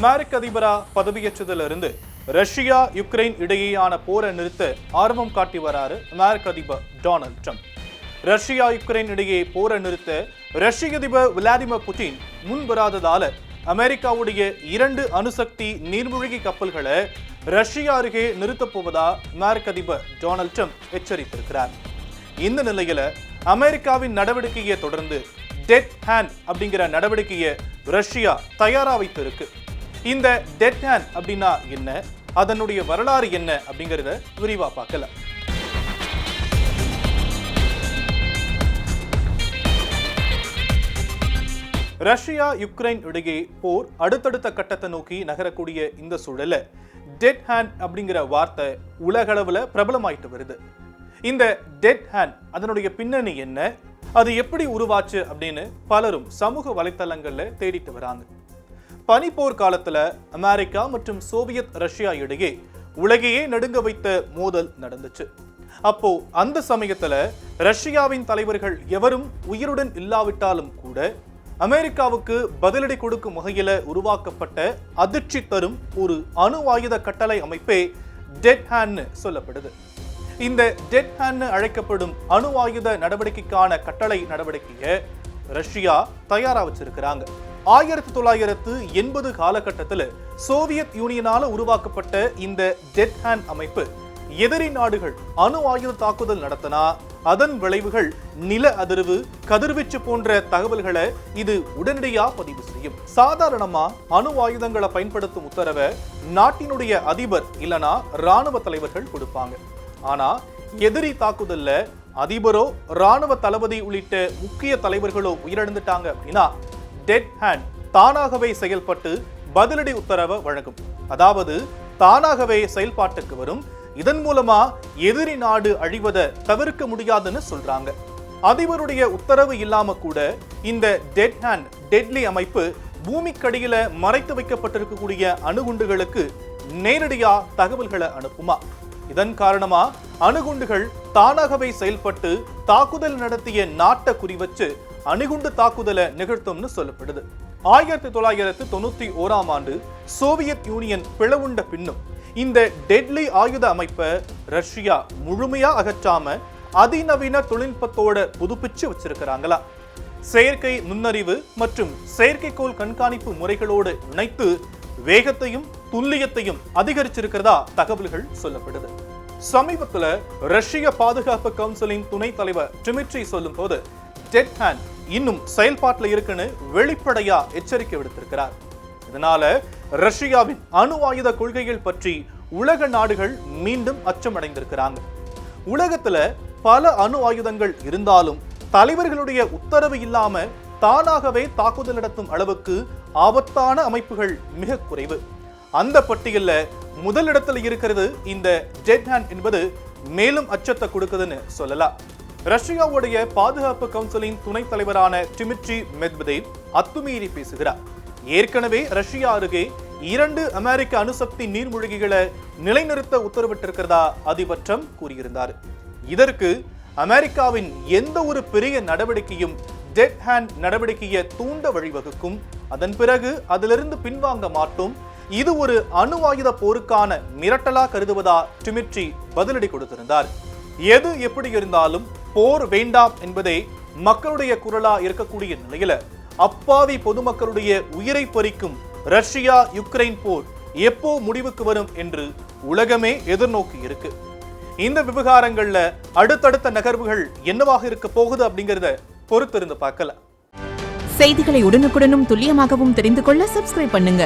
அமெரிக்க அதிபரா பதவியேற்றதிலிருந்து Russia Ukraine இடையேயான போரை நிறுத்த ஆர்வம் காட்டி வராரு அமெரிக்க அதிபர் டொனால்ட் ட்ரம்ப். ரஷ்யா யுக்ரைன் இடையே போரை நிறுத்த ரஷ்ய அதிபர் விளாடிமிர் புட்டின் முன் வராததால அமெரிக்காவுடைய இரண்டு அணுசக்தி நீர்மூழ்கி கப்பல்களை ரஷ்யா அருகே நிறுத்தப் போவதா அமெரிக்க அதிபர் டொனால்ட் ட்ரம்ப் எச்சரித்திருக்கிறார். இந்த நிலையில அமெரிக்காவின் நடவடிக்கையை தொடர்ந்து டெட் ஹேண்ட் அப்படிங்கிற நடவடிக்கையை ரஷ்யா தயாரா வைத்திருக்கு. இந்த டெட் ஹேண்ட் அப்படின்னா என்ன? அதனுடைய வரலாறு என்ன? அப்படிங்கறத விரிவா பார்க்கலாம். ரஷ்யா யுக்ரைன் இடையே போர் அடுத்தடுத்த கட்டத்தை நோக்கி நகரக்கூடிய இந்த சூழல்ல டெட் ஹேண்ட் அப்படிங்கிற வார்த்தை உலகளவுல பிரபலமாயிட்டு வருது. இந்த டெட் ஹேண்ட் அதனுடைய பின்னணி என்ன? அது எப்படி உருவாச்சு அப்படின்னு பலரும் சமூக வலைத்தளங்களில் தேடிட்டு வராங்க. பனிப்போர் காலத்துல அமெரிக்கா மற்றும் சோவியத் ரஷ்யா இடையே உலகையே நடுங்க வைத்த மோதல் நடந்துச்சு. அப்போ அந்த சமயத்துல ரஷ்யாவின் தலைவர்கள் எவரும் உயிருடன் இல்லாவிட்டாலும் கூட அமெரிக்காவுக்கு பதிலடி கொடுக்கும் வகையில் உருவாக்கப்பட்ட அதிர்ச்சி தரும் ஒரு அணு ஆயுத கட்டளை அமைப்பே டெட் ஹேண்ட்னு சொல்லப்படுது. இந்த டெட் ஹேண்ட்னு அழைக்கப்படும் அணு ஆயுத நடவடிக்கைக்கான கட்டளை நடவடிக்கையை ரஷ்யா தயாராக வச்சிருக்கிறாங்க. ஆயிரத்தி தொள்ளாயிரத்து எண்பது காலகட்டத்தில் சோவியத் யூனியனால உருவாக்கப்பட்ட இந்த டெட் ஹேண்ட் அமைப்பு எதிரி நாடுகள் அணு ஆயுத தாக்குதல் நடத்தினா அதன் விளைவுகள் நில அதிர்வு கதிர்வீச்சு போன்ற தகவல்களை இது உடனடியா பதிவு செய்யும். சாதாரணமா அணு ஆயுதங்களை பயன்படுத்தும் உத்தரவை நாட்டினுடைய அதிபர் இல்லனா ராணுவ தலைவர்கள் கொடுப்பாங்க. ஆனா எதிரி தாக்குதல்ல அதிபரோ ராணுவ தளபதி உள்ளிட்ட முக்கிய தலைவர்களோ உயிரிழந்துட்டாங்க அப்படின்னா டெட் ஹேண்ட் தானாகவே செயல்பட்டு பதிலடி உத்தரவை வழங்கும். அதாவது தானாகவே செயல்பாட்டுக்கு வரும். இதன் மூலமா எதிரி நாடு அழிவதை தவிர்க்க முடியாதுன்னு சொல்றாங்க. அதிபருடைய உத்தரவு இல்லாம கூட இந்த டெட் ஹேண்ட் டெட்லி அமைப்பு பூமிக்கடியில மறைத்து வைக்கப்பட்டிருக்கக்கூடிய அணுகுண்டுகளுக்கு நேரடியா தகவல்களை அனுப்புமா? இதன் காரணமா அணுகுண்டுகள் தானாகவே செயல்பட்டு தாக்குதல் நடத்திய நாட்டை குறிவச்சு அணுகுண்டு தாக்குதலை நிகழ்த்தும்னு சொல்லப்படுது. ஆயிரத்தி தொள்ளாயிரத்து தொண்ணூத்தி ஓராம் ஆண்டு சோவியத் யூனியன் பிளவுண்ட பின்னும் இந்த டெட்லி ஆயுத அமைப்பை ரஷ்யா முழுமையா அகற்றாம அதிநவீன தொழில்நுட்பத்தோட புதுப்பிச்சு வச்சிருக்கிறாங்களா? செயற்கை நுண்ணறிவு மற்றும் செயற்கைக்கோள் கண்காணிப்பு முறைகளோடு இணைத்து வேகத்தையும் துல்லியத்தையும் அதிகரிச்சிருக்கிறதா தகவல்கள் சொல்லப்படுது. சமீபத்துல ரஷ்ய பாதுகாப்பு கவுன்சிலின் துணைத் தலைவர் டிமிட்ரி சொல்லும் போது டெட் ஹேண்ட் இன்னும் செயல்பாட்டில் இருக்குன்னு வெளிப்படையா எச்சரிக்கை விடுத்திருக்கிறார். இதனால ரஷ்யாவின் அணு ஆயுத கொள்கைகள் பற்றி உலக நாடுகள் மீண்டும் அச்சமடைந்திருக்கிறாங்க. உலகத்துல பல அணு ஆயுதங்கள் இருந்தாலும் தலைவர்களுடைய உத்தரவு இல்லாம தானாகவே தாக்குதல் நடத்தும் அளவுக்கு ஆபத்தான அமைப்புகள் மிக குறைவு. அந்த பட்டியல்ல முதலிடத்தில் இருக்கிறது இந்த ஜெட் ஹேண்ட் என்பது மேலும் அச்சத்தை கொடுக்குதுன்னு சொல்லலாம். ரஷ்யாவுடைய பாதுகாப்பு கவுன்சிலின் துணைத் தலைவரான டிமிட்ரி மெத்வதேவ் அத்துமீறி பேசுகிறார். ஏற்கனவே ரஷ்யா அருகே இரண்டு அமெரிக்க அணுசக்தி நீர்மூழ்கிகளை நிலைநிறுத்த உத்தரவிட்டிருக்கிறதா அதிபர் ட்ரம்ப் கூறியிருந்தார். இதற்கு அமெரிக்காவின் எந்த ஒரு பெரிய நடவடிக்கையும் டெட் ஹேண்ட் நடவடிக்கையை தூண்ட வழிவகுக்கும். அதன் பிறகு அதிலிருந்து பின்வாங்க மாட்டோம். இது ஒரு அணு ஆயுத போருக்கான மிரட்டலா கருதுவதா டிமிட்ரி பதிலடி கொடுத்திருந்தார். எது எப்படி இருந்தாலும் போர் வேண்டாம் என்பதே மக்களுடைய குரலா இருக்கக்கூடிய நிலையில அப்பாவி பொதுமக்களுடைய உயிரை பறிக்கும் ரஷ்யா யுக்ரைன் போர் எப்போ முடிவுக்கு வரும் என்று உலகமே எதிர்நோக்கி இருக்கு. இந்த விவகாரங்கள்ல அடுத்தடுத்த நகர்வுகள் என்னவாக இருக்க போகுது அப்படிங்கறத பொறுத்திருந்து பார்க்கலாம். செய்திகளை உடனுக்குடனும் துல்லியமாகவும் தெரிந்து கொள்ள சப்ஸ்கிரைப் பண்ணுங்க.